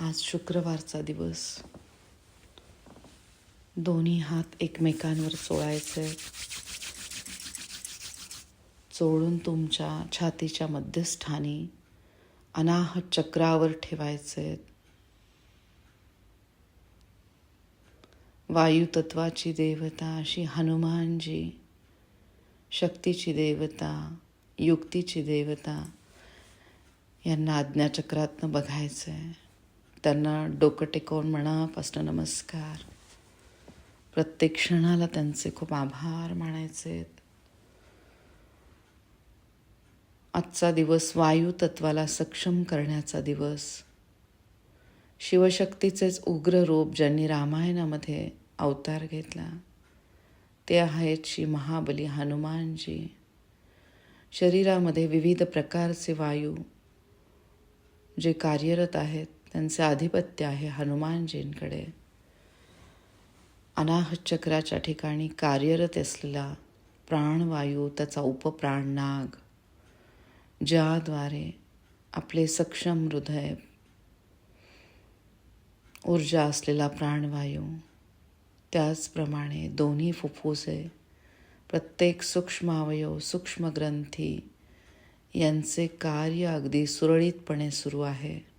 आज शुक्रवारचा दिवस. दोन्ही हात एकमेकांवर चोळायचे चोळून तुमच्या छातीच्या मध्यस्थानी अनाहत चक्रावर ठेवायचे. वायुतत्वाची देवता अशी हनुमानजी शक्तीची देवता युक्तीची देवता यांना आज्ञाचक्रातनं बघायचं. आहे त्यांना डोकं टेकवून मनापासून नमस्कार. प्रत्येक क्षणाला त्यांचे खूप आभार मानायचे आजचा दिवस वायू तत्वाला सक्षम करण्याचा दिवस. शिवशक्तीचेच उग्र रूप ज्यांनी रामायणामध्ये अवतार घेतला ते आहेत श्री महाबली हनुमानजी. शरीरामध्ये विविध प्रकारचे वायू जे कार्यरत आहेत त्यांचे आधिपत्य आहे हनुमानजींकडे. अनाहत चक्राच्या ठिकाणी कार्यरत असलेला प्राणवायू त्याचा उपप्राण नाग ज्याद्वारे आपले सक्षम हृदय ऊर्जा असलेला प्राणवायू त्याचप्रमाणे दोन्ही फुफ्फुसे प्रत्येक सूक्ष्म अवयव सूक्ष्म ग्रंथी यांचे कार्य अगदी सुरळीतपणे सुरू आहे.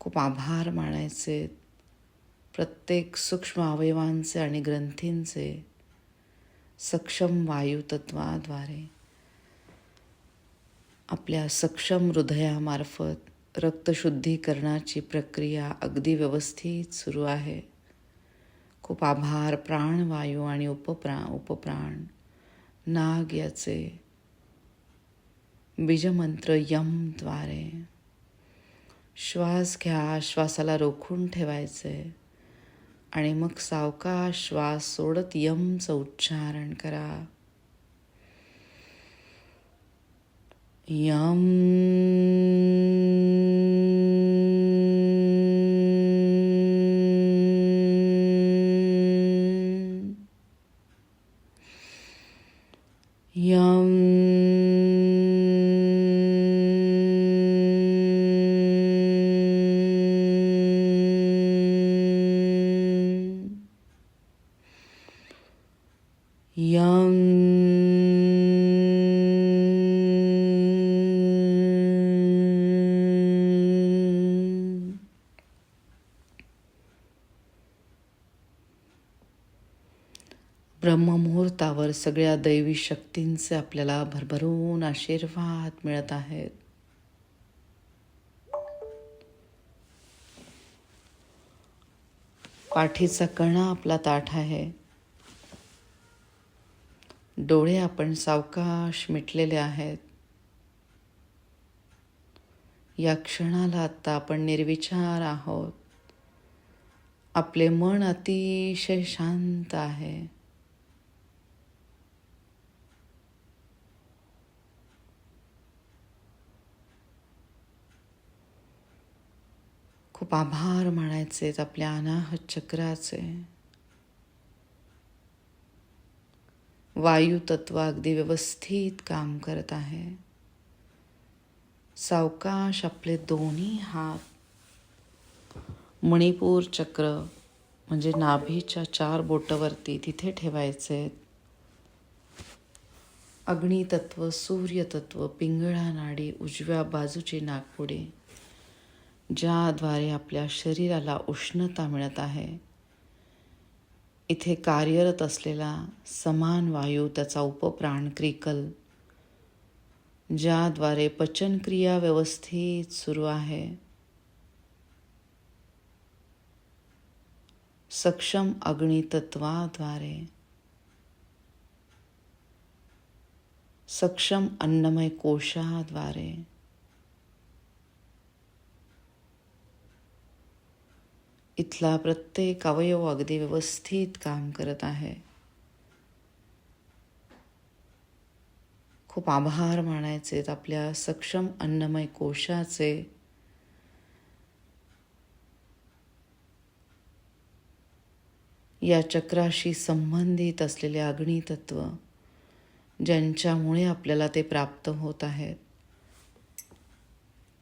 खूप आभार मानायचे. प्रत्येक सूक्ष्म अवयवांचे आणि ग्रंथींचे सक्षम वायुतत्वाद्वारे आपल्या सक्षम हृदयामार्फत रक्तशुद्धीकरणाची प्रक्रिया अगदी व्यवस्थित सुरू आहे. खूप आभार प्राणवायू आणि उपप्रा उपप्राण. नाग याचे बीजमंत्र यमद्वारे श्वास घ्या श्वासाला रोखून ठेवायचे. आणि मग सावका श्वास सोडत यमचं उच्चारण करा. यम ब्रह्ममुहूर्तावर सगळ्या दैवी शक्तींचे आपल्याला भरभरून आशीर्वाद मिळत आहेत. पाठीचा कणा आपला ताठ आहे. डोळे आपण सावकाश मिटलेले आहेत. या क्षणाला आत्ता आपण निर्विचार आहोत. आपले मन अतिशय शांत आहे. खूप आभार मानायचे आपल्या अनाहत चक्राचे. वायू तत्व अगदी व्यवस्थित काम करत आहे. सावकाश आपले दोन्ही हात मणिपूर चक्र म्हणजे नाभीच्या चार बोटवरती तिथे ठेवायचे अग्नितत्व सूर्यतत्व पिंगळा नाडी उजव्या बाजूची नागपुडी. ज्याद्वारे आपल्या शरीराला उष्णता मिळत आहे. इथे कार्यरत असलेला समान वायू त्याचा उपप्राण क्रिकल ज्याद्वारे पचनक्रिया व्यवस्थित सुरू आहे. सक्षम अग्नितत्वाद्वारे सक्षम अन्नमय कोशाद्वारे इथला प्रत्येक अवयव अगदी व्यवस्थित काम करत आहे. खूप आभार मानायचे आपल्या सक्षम अन्नमय कोशाचे. या चक्राशी संबंधित असलेले अग्नितत्व ज्यांच्यामुळे आपल्याला ते प्राप्त होत आहेत.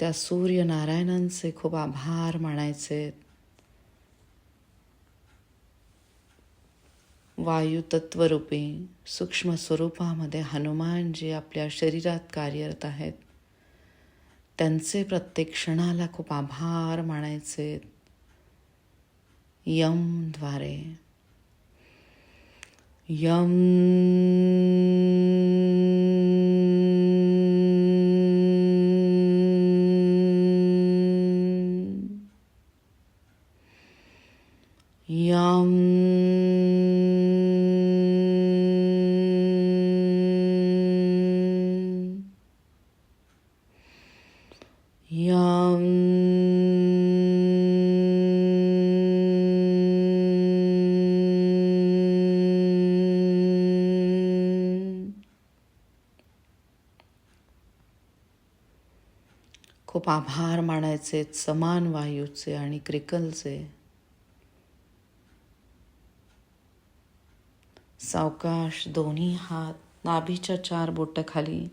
त्या सूर्यनारायणांचे खूप आभार मानायचे वायुतत्वरूपी सूक्ष्म स्वरूपामध्ये हनुमान जे आपल्या शरीरात कार्यरत आहेत त्यांचे प्रत्येक क्षणाला खूप आभार मानायचे. यमद्वारे यम यम खूप आभार मानायचे समान वायूचे आणि क्रिकलचे. सावकाश दोन्ही हात नाभीच्या चार बोटखाली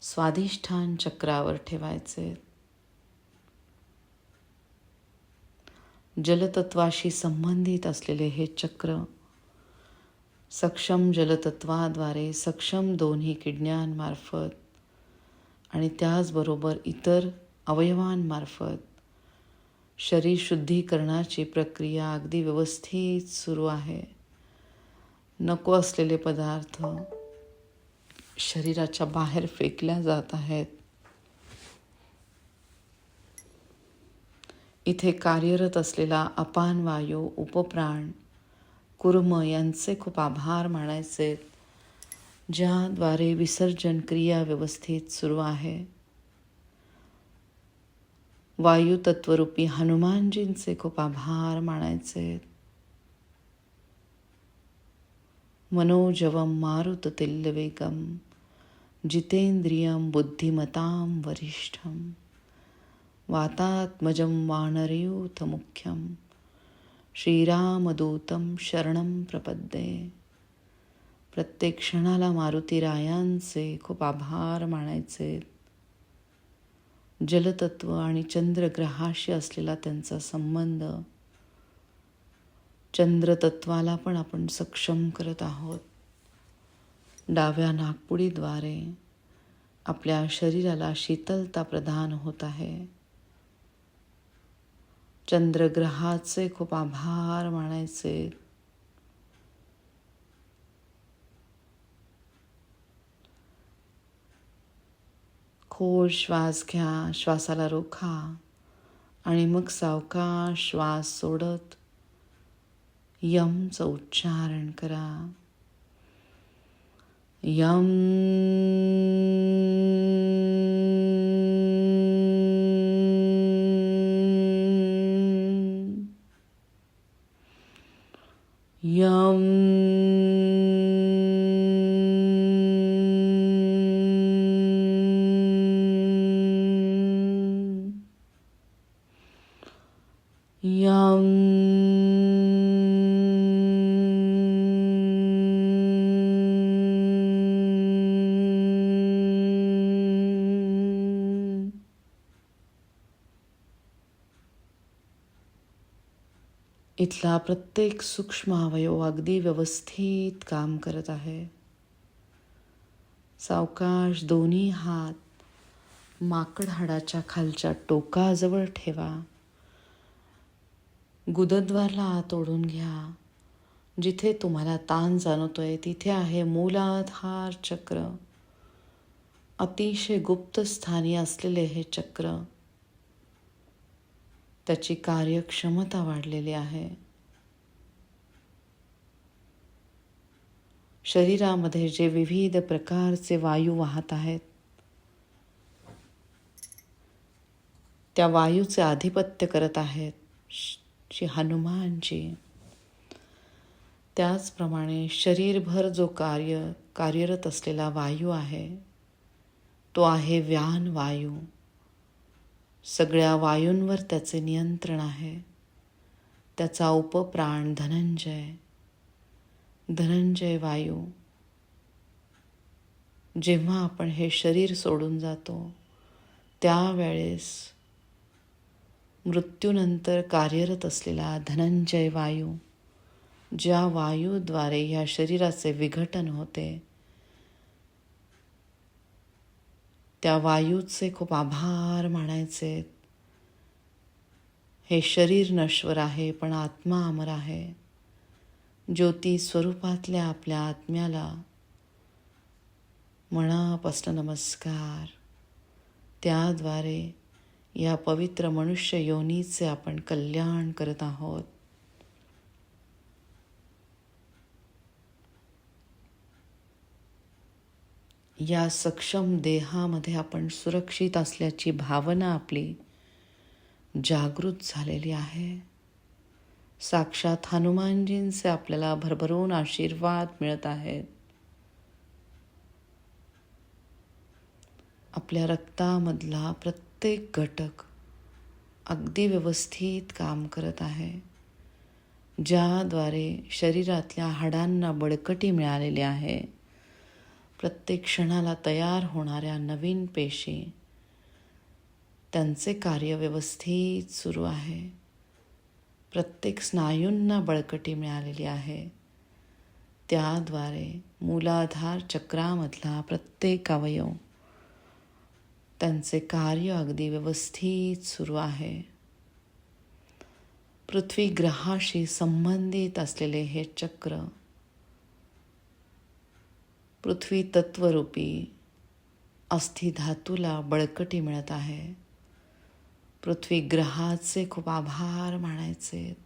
स्वाधिष्ठान स्वादिष्ठान चक्रावर ठेवायचे. जलतत्वाशी संबंधित असलेले हे चक्र सक्षम जलतत्वाद्वारे सक्षम दोन्ही किडण्यांमार्फत आणि त्याचबरोबर इतर अवयवांमार्फत शरीर शुद्धीकरणाची प्रक्रिया अगदी व्यवस्थित सुरू आहे. नको असलेले पदार्थ शरीराच्या बाहेर फेकल्या जात आहेत. इथे कार्यरत असलेला अपान वायू उपप्राण कुर्म यांचे खूप आभार मानायचे. ज्याद्वारे विसर्जन क्रिया व्यवस्थित सुरू आहे. वायू तत्वरूपी हनुमानजींचे खूप आभार मानायचे. मनोजवम मारुततिल्यवेगम जितेंद्रियं बुद्धिमतां वरिष्ठं वातात्मजं वानरयूथमुख्यं श्रीरामदूतं शरणं प्रपद्ये। प्रत्येक क्षणाला मारुती रायांचे खूप आभार मानायचे. जलतत्व आणि चंद्रग्रहाशी असलेला त्यांचा संबंध चंद्रतत्वाला पण आपण सक्षम करत आहोत. डाव्या नागपुडीद्वारे आपल्या शरीराला शीतलता प्रदान होत आहे. चंद्रग्रहाचे खूप आभार मानायचे. खोल श्वास घ्या श्वासाला रोखा आणि मग सावकाश श्वास सोडत यमचं उच्चारण करा. यम इथला प्रत्येक सूक्ष्म अवयव अगदी व्यवस्थित काम करत आहे. सावकाश दोन्ही हात माकड हाडाच्या खालच्या टोकाजवळ ठेवा. गुदद्वारला आत ओढून घ्या. जिथे तुम्हाला ताण जाणवतोय तिथे आहे मूलाधार चक्र. अतिशय गुप्त स्थानी असलेले हे चक्र. त्याची कार्यक्षमता वाढलेली आहे. शरीरामध्ये जे विविध प्रकारचे वायू वाहत आहेत त्या वायूचे आधिपत्य करत आहेत. श्री हनुमानजी. त्याचप्रमाणे शरीरभर जो कार्य कार्यरत असलेला वायू आहे तो आहे व्यान वायू. सगळ्या वायूंवर त्याचे नियंत्रण आहे. त्याचा उपप्राण धनंजय. धनंजय वायू. जेव्हा आपण हे शरीर सोडून जातो त्यावेळेस मृत्यूनंतर कार्यरत असलेला धनंजय वायू ज्या वायूद्वारे ह्या शरीराचे विघटन होते त्या वायूचे खूप आभार मानायचे. हे शरीर नश्वर आहे पण आत्मा अमर आहे. ज्योती स्वरूपातल्या आपल्या आत्म्याला मनापासून नमस्कार. त्याद्वारे या पवित्र मनुष्य योनीचे आपण कल्याण करत आहोत. या सक्षम देहामध्ये आपण सुरक्षित असल्याची भावना आपली जागृत झालेली आहे. साक्षात हनुमानजींचे आपल्याला भरभरून आशीर्वाद मिळत आहेत. आपल्या रक्तामधला प्रत्येक प्रत्येक घटक अगदी व्यवस्थित काम करत आहे ज्याद्वारे शरीरातल्या हाडांना बळकटी मिळालेली आहे. प्रत्येक क्षणाला तयार होणाऱ्या नवीन पेशी त्यांचे कार्य व्यवस्थित सुरू आहे. प्रत्येक स्नायूंना बळकटी मिळालेली आहे. त्याद्वारे मूलाधार चक्रामधला प्रत्येक अवयव त्यांचे कार्य अगदी व्यवस्थित सुरू आहे. पृथ्वी ग्रहाशी संबंधित असलेले हे चक्र पृथ्वी तत्वरूपी अस्थिधातूला बळकटी मिळत आहे. पृथ्वी ग्रहाचे खूप आभार मानायचे.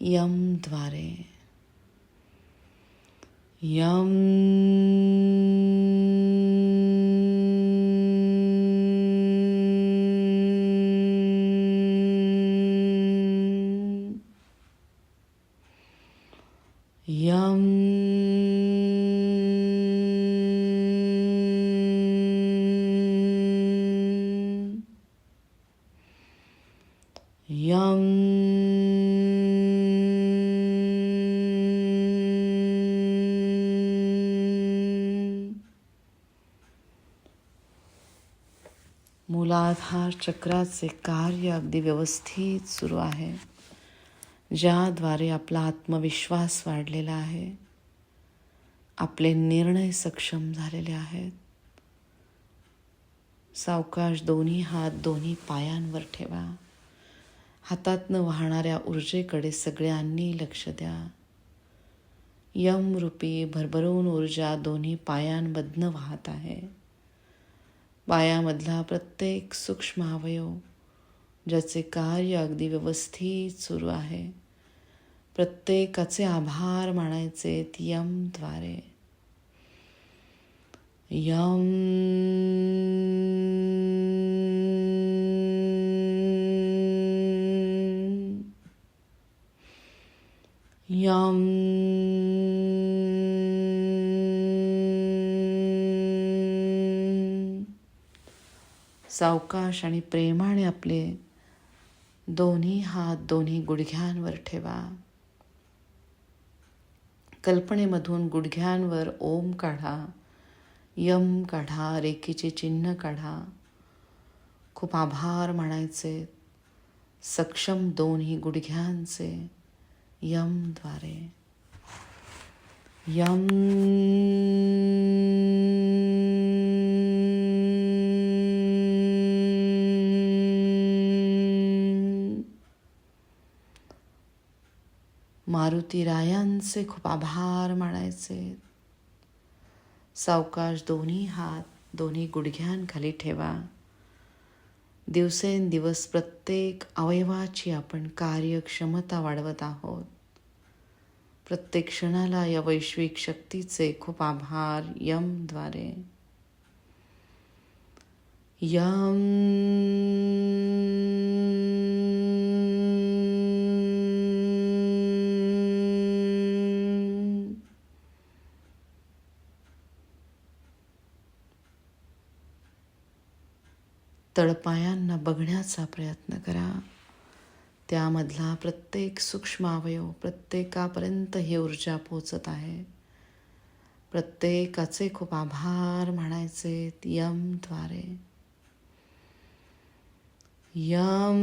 यमद्वारे यम यम मूलाधार चक्राचे कार्य अगदी व्यवस्थित सुरू आहे ज्याद्वारे आपला आत्मविश्वास वाढलेला आहे आपले निर्णय सक्षम झालेले आहेत. सावकाश दोन्ही हात दोन्ही पायांवर ठेवा. हातातनं वाहणाऱ्या ऊर्जेकडे सगळ्यांनी लक्ष द्या. यमरूपी भरभरून ऊर्जा दोन्ही पायांमधनं वाहत आहे. पायामधला प्रत्येक सूक्ष्म अवयव ज्याचे कार्य अगदी व्यवस्थित सुरू आहे प्रत्येकाचे आभार मानायचे यमद्वारे यम यम सावकाश आणि प्रेमाने आपले दोन्ही हात दोन्ही गुडघ्यांवर ठेवा. कल्पनेमधून गुडघ्यांवर ओम काढा यम काढा रेखीचे चिन्ह काढा. खूप आभार म्हणायचे सक्षम दोन्ही गुडघ्यांचे यमद्वारे यम मारुती रायांचे खूप आभार मानायचे. सावकाश दोन्ही हात दोन्ही गुडघ्यांखाली ठेवा. दिवसेंदिवस प्रत्येक अवयवाची आपण कार्यक्षमता वाढवत आहोत. प्रत्येक क्षणाला या वैश्विक शक्तीचे खूप आभार यमद्वारे यम तळपायांना बघण्याचा प्रयत्न करा. त्यामधला प्रत्येक सूक्ष्म अवयव प्रत्येकापर्यंत ही ऊर्जा पोचत आहे. प्रत्येकाचे खूप आभार म्हणायचे यमद्वारे यम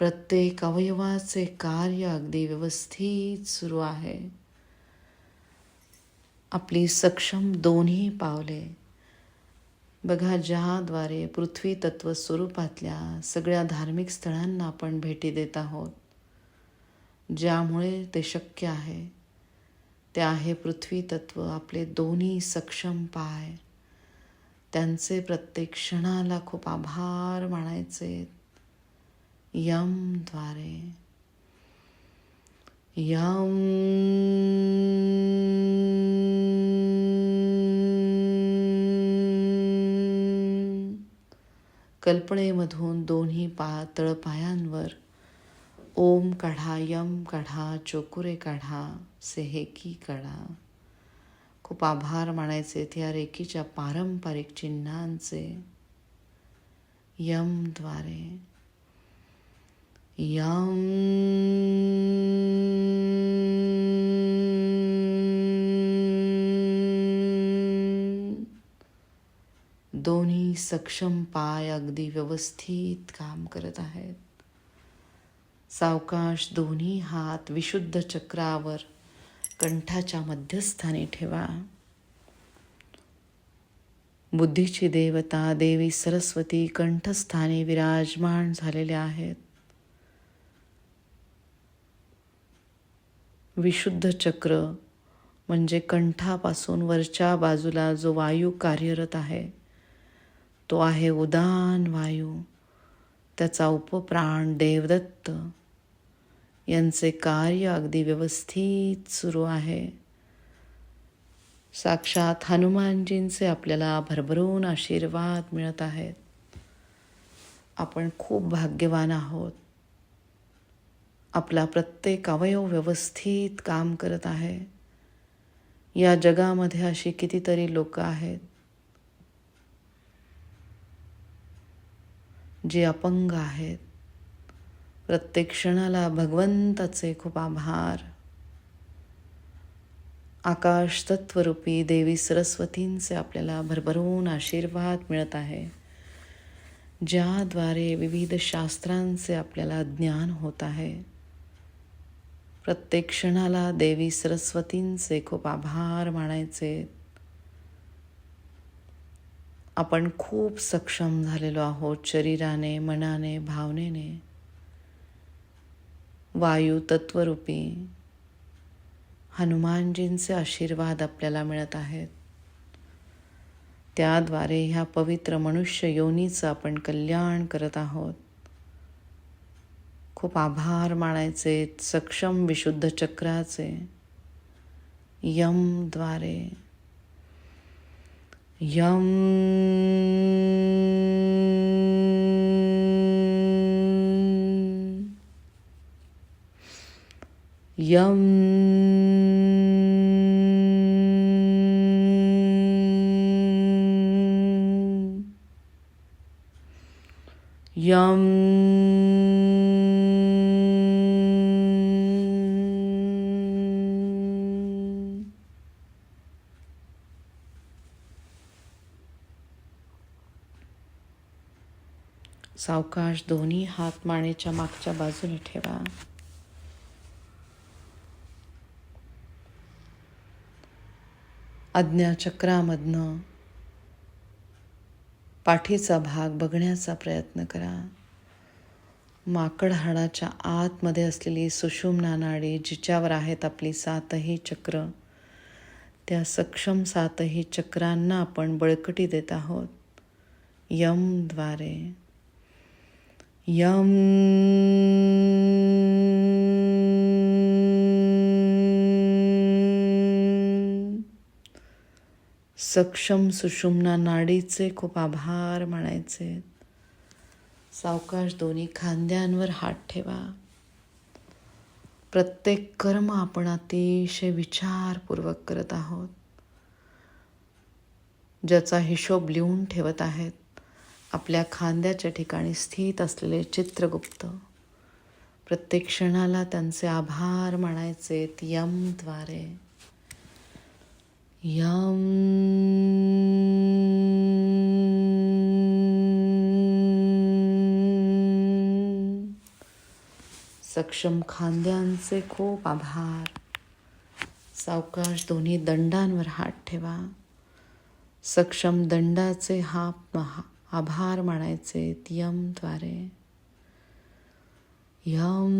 प्रत्येक अवयवाचे कार्य अगदी व्यवस्थित सुरू आहे. आपली सक्षम दोन्ही पावले. बघा ज्याद्वारे पृथ्वी तत्व स्वरूपातल्या सगळ्या धार्मिक स्थळांना आपण भेटी देत आहोत. ज्यामुळे ते शक्य आहे. ते आहे पृथ्वी तत्व आपले दोन्ही सक्षम पाय. त्यांचे प्रत्येक क्षणाला खूप आभार मानायचे. यमद्वारे यम कल्पनेमधून दोन्ही पा तळपायांवर ओम काढा यम काढा चोकुरे काढा सेहेकी काढा. खूप आभार मानायचे त्या रेकीच्या पारंपरिक चिन्हांचे. यमद्वारे यम दोन्ही सक्षम पाय अगदी व्यवस्थित काम करत आहेत. सावकाश दोन्ही हात विशुद्ध चक्रावर कंठाच्या मध्यस्थानी ठेवा. बुद्धीची देवता देवी सरस्वती कंठस्थानी विराजमान झालेले आहेत. विशुद्ध चक्र म्हणजे कंठापासून वरच्या बाजूला जो वायू कार्यरत आहे तो आहे उदान वायू. त्याचा उपप्राण देवदत्त. यांचे कार्य अगदी व्यवस्थित सुरू आहे. साक्षात हनुमानजींचे आपल्याला भरभरून आशीर्वाद मिळत आहेत. आपण खूप भाग्यवान आहोत. आपला प्रत्येक अवयव व्यवस्थित काम करत आहे. या जगामध्ये अशी कितीतरी लोक आहेत जे अपंग आहेत. प्रत्येक क्षणाला भगवंताचे खूप आभार. आकाश तत्वरूपी देवी सरस्वतींचे आपल्याला भरभरून आशीर्वाद मिळत आहे ज्याद्वारे विविध शास्त्रांचे आपल्याला ज्ञान होत आहे. प्रत्येक क्षणाला देवी सरस्वतींचे खूप आभार मानायचे. आपण खूप सक्षम झालेलो आहोत शरीराने मनाने भावनेने. वायू तत्वरूपी हनुमानजींचे आशीर्वाद आपल्याला मिळत आहेत. त्याद्वारे ह्या पवित्र मनुष्य योनीचं आपण कल्याण करत आहोत. खूप आभार मानायचे सक्षम विशुद्ध चक्राचे यमद्वारे यम यम यम सावकाश दोन्ही हात मानेच्या मागच्या बाजूने ठेवा. आज्ञाचक्रामधनं पाठीचा भाग बघण्याचा प्रयत्न करा. माकड हाडाच्या आतमध्ये असलेली सुषुम्ना नाडी जिच्यावर आहेत आपली सातही चक्र त्या सक्षम सातही चक्रांना आपण बळकटी देत आहोत. यमद्वारे यम सक्षम सुषुम्ना नाडीचे खूप आभार मानायचे. सावकाश दोन्ही खांद्यांवर हात ठेवा. प्रत्येक कर्म आपण अतिशय विचारपूर्वक करत आहोत. ज्याचा हिशोब लिहून ठेवत आहेत. आपल्या खांद्याच्या ठिकाणी स्थित असलेले चित्रगुप्त. प्रत्येक क्षणाला त्यांचे आभार मानायचे यमद्वारे यम सक्षम खांद्यांचे खूप आभार. सावकाश दोन्ही दंडांवर हात ठेवा. सक्षम दंडाचे हा आभार मानायचे यमद्वारे यम.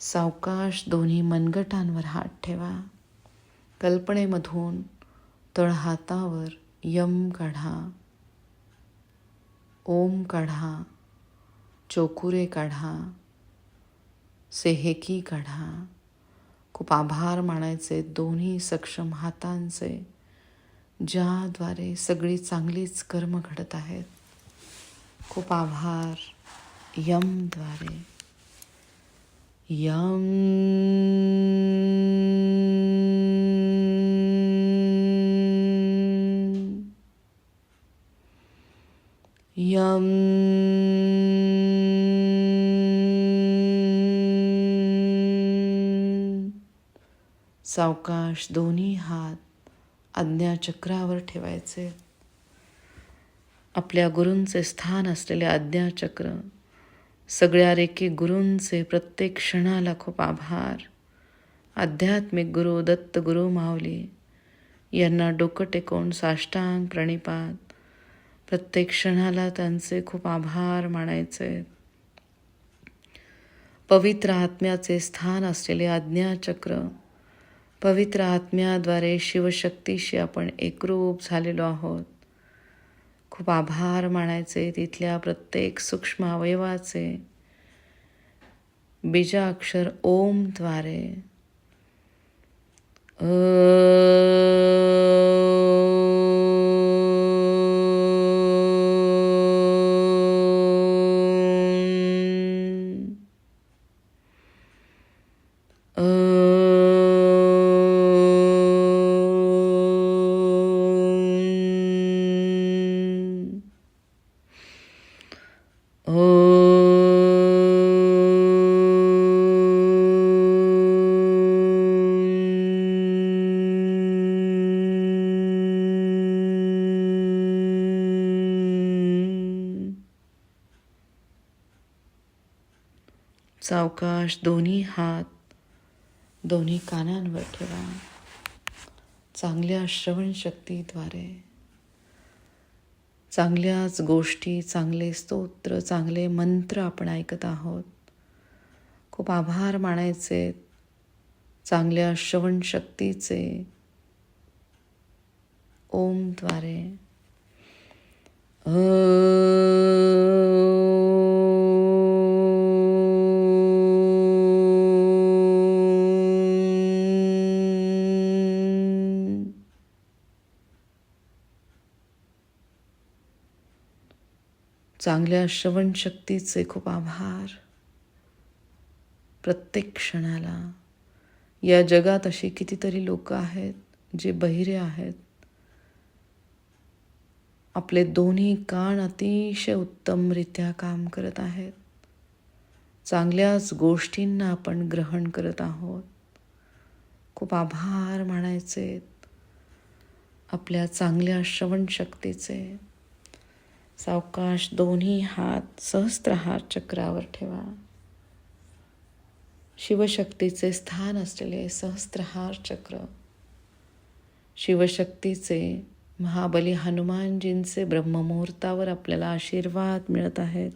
सावकाश दोन्ही मनगटांवर हात ठेवा. कल्पनेमधून तळहातावर यम काढा. ओम काढा. चोकुरे काढा. से हेकी काढा. खूप आभार मानायचे दोन्ही सक्षम हातांचे ज्याद्वारे सगळी चांगलीच कर्म घडत आहेत. खूप आभार यमद्वारे. यम यम सावकाश दोन्ही हात आज्ञाचक्रावर ठेवायचे. आपल्या गुरूंचे स्थान असलेले आज्ञाचक्र सगळ्या रेखी गुरूंचे प्रत्येक क्षणाला खूप आभार. आध्यात्मिक गुरु दत्त गुरु माऊली यांना डोकं टेकवून साष्टांग प्रणिपात प्रत्येक क्षणाला त्यांचे खूप आभार मानायचे. पवित्र आत्म्याचे स्थान असलेले आज्ञाचक्र पवित्र आत्म्याद्वारे शिवशक्तीशी आपण एकरूप झालेलो आहोत. खूप आभार मानायचे तिथल्या प्रत्येक सूक्ष्म अवयवाचे. बीजा अक्षर ओमद्वारे सावकाश दोन्ही हात दोन्ही कानांवर ठेवा. चांगल्या श्रवणशक्तीद्वारे चांगल्याच गोष्टी चांगले स्तोत्र चांगले मंत्र आपण ऐकत आहोत. खूप आभार मानायचे. चांगल्या श्रवणशक्तीचे ओमद्वारे चांगल्या श्रवणशक्तीचे खूप आभार. प्रत्येक क्षणाला. या जगात अशी कितीतरी लोक आहेत जे बहिरे आहेत. आपले दोन्ही कान अतिशय उत्तमरित्या काम करत आहेत. चांगल्याच गोष्टींना आपण ग्रहण करत आहोत. खूप आभार मानायचे. आपल्या चांगल्या श्रवणशक्तीचे. सावकाश दोन्ही हात सहस्त्रहार चक्रावर ठेवा. शिवशक्तीचे स्थान असलेले सहस्त्रहार चक्र. शिवशक्तीचे महाबली हनुमानजींचे ब्रह्ममुहूर्तावर आपल्याला आशीर्वाद मिळत आहेत.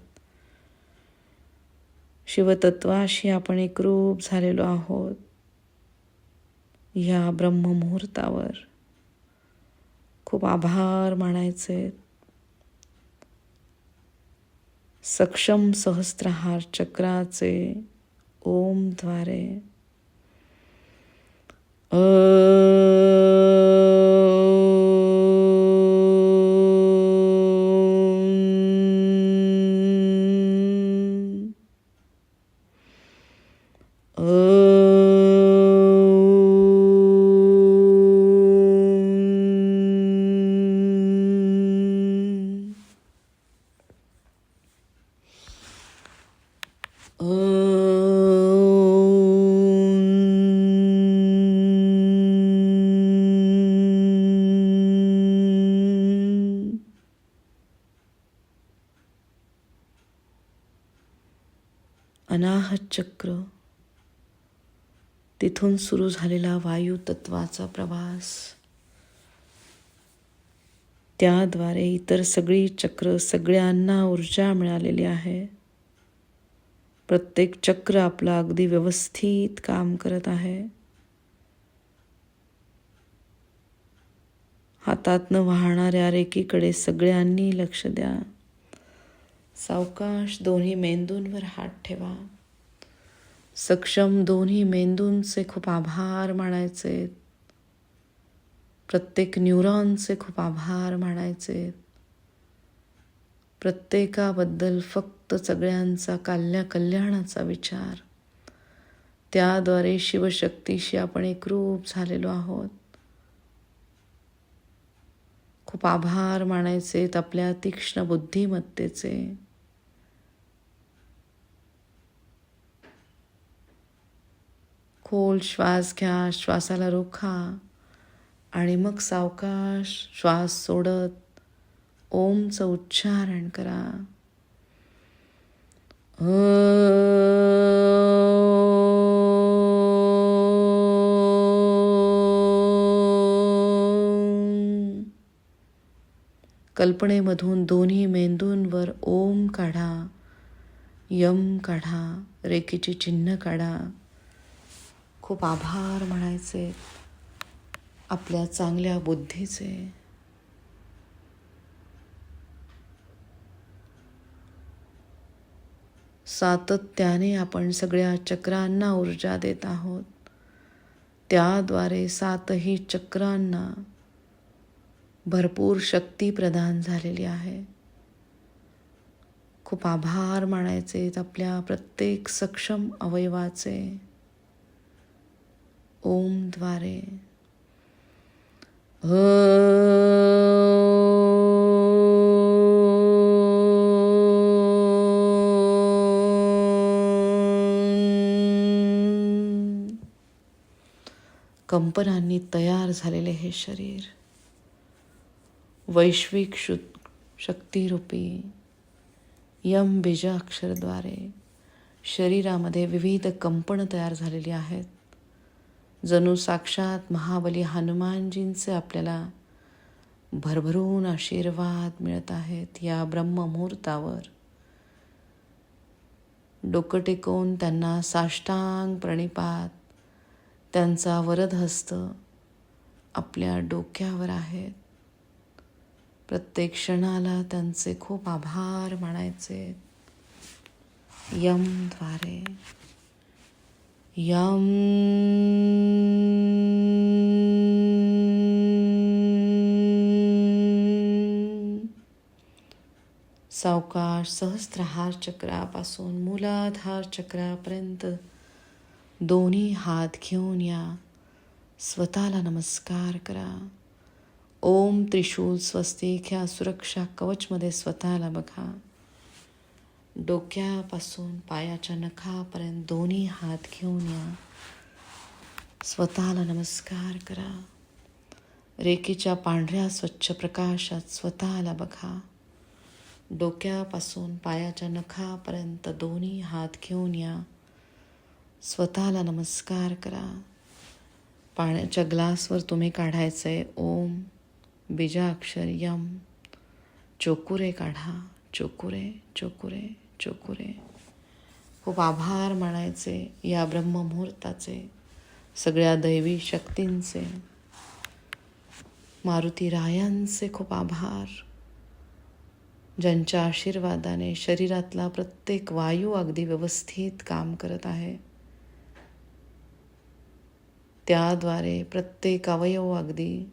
शिवतत्वाशी आपण एकरूप झालेलो आहोत. या ब्रह्ममुहूर्तावर खूप आभार मानायचे आहेत. सक्षम सहस्त्रहार चक्राचे ओमद्वारे अ अनाहत चक्र तिथून सुरू झालेला वायू तत्वाचा प्रवास. त्याद्वारे इतर सगळी चक्र सगळ्यांना ऊर्जा मिळालेली आहे. प्रत्येक चक्र आपलं अगदी व्यवस्थित काम करत आहे. हातातनं वाहणाऱ्या रेकीकडे सगळ्यांनी लक्ष द्या. सावकाश दोन्ही मेंदूंवर हात ठेवा. सक्षम दोन्ही मेंदूंचे खूप आभार मानायचे. प्रत्येक न्यूरॉनचे खूप आभार मानायचे. प्रत्येकाबद्दल फक्त सगळ्यांचा कल्या कल्याणाचा विचार. त्याद्वारे शिवशक्तीशी आपण एकरूप झालेलो आहोत. खूप आभार मानायचेत आपल्या तीक्ष्ण बुद्धिमत्तेचे. खोल श्वास घ्या श्वासाला रोखा आणि मग सावकाश श्वास सोडत ओमचं उच्चारण करा. कल्पनेमधून दोन्ही मेंदूंवर ओम काढा यम काढा रेकीची चिन्ह काढा. खूप आभार म्हणायचे. आपल्या चांगल्या बुद्धीचे. सातत्याने आपण सगळ्या चक्रांना ऊर्जा देत आहोत. त्याद्वारे सातही चक्रांना भरपूर शक्ती प्रदान झालेली आहे. खूप आभार मानायचे आपल्या प्रत्येक सक्षम अवयवाचे. ओमद्वारे. कंपनांनी तयार झालेले हे शरीर वैश्विक शु शक्तिरूपी यम बीजाक्षरद्वारे शरीरामध्ये विविध कंपन तयार झालेली आहेत जणू साक्षात महाबली हनुमानजींचे आपल्याला भरभरून आशीर्वाद मिळत आहेत या ब्रह्ममुहूर्तावर. डोकं टेकवून त्यांना साष्टांग प्रणिपात त्यांचा वरदहस्त आपल्या डोक्यावर आहेत. प्रत्येक क्षणाला त्यांचे खूप आभार मानायचे. यमद्वारे यम सावकाश सहस्त्रहार चक्रापासून मूलाधार चक्रापर्यंत दोन्ही हात घेऊन या. स्वतःला नमस्कार करा. ओम त्रिशूल स्वस्तिक ह्या सुरक्षा कवचमध्ये स्वतःला बघा. डोक्यापासून पायाच्या नखापर्यंत दोन्ही हात घेऊन या. स्वतःला नमस्कार करा. रेखीच्या पांढऱ्या स्वच्छ प्रकाशात स्वतःला बघा. डोक्यापासून पायाच्या नखापर्यंत दोन्ही हात घेऊन या. स्वतःला नमस्कार करा. पाण्याच्या ग्लासवर तुम्ही काढायचं आहे ओम बीजाक्षर यम चोकुरे काढा. चोकुरे चोकुरे चोकुरे. खूप आभार मानायचे या ब्रह्ममुहूर्ताचे सगळ्या दैवी शक्तींचे. मारुती रायांचे खूप आभार. ज्यांच्या आशीर्वादाने शरीरातला प्रत्येक वायू अगदी व्यवस्थित काम करत आहे. त्याद्वारे प्रत्येक अवयव अगदी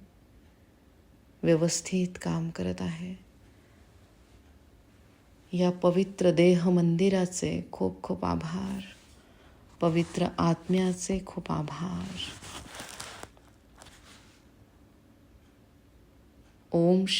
व्यवस्थित काम करत आहे. या पवित्र देह मंदिराचे खूप खूप आभार. पवित्र आत्म्याचे खूप आभार. ओम श्री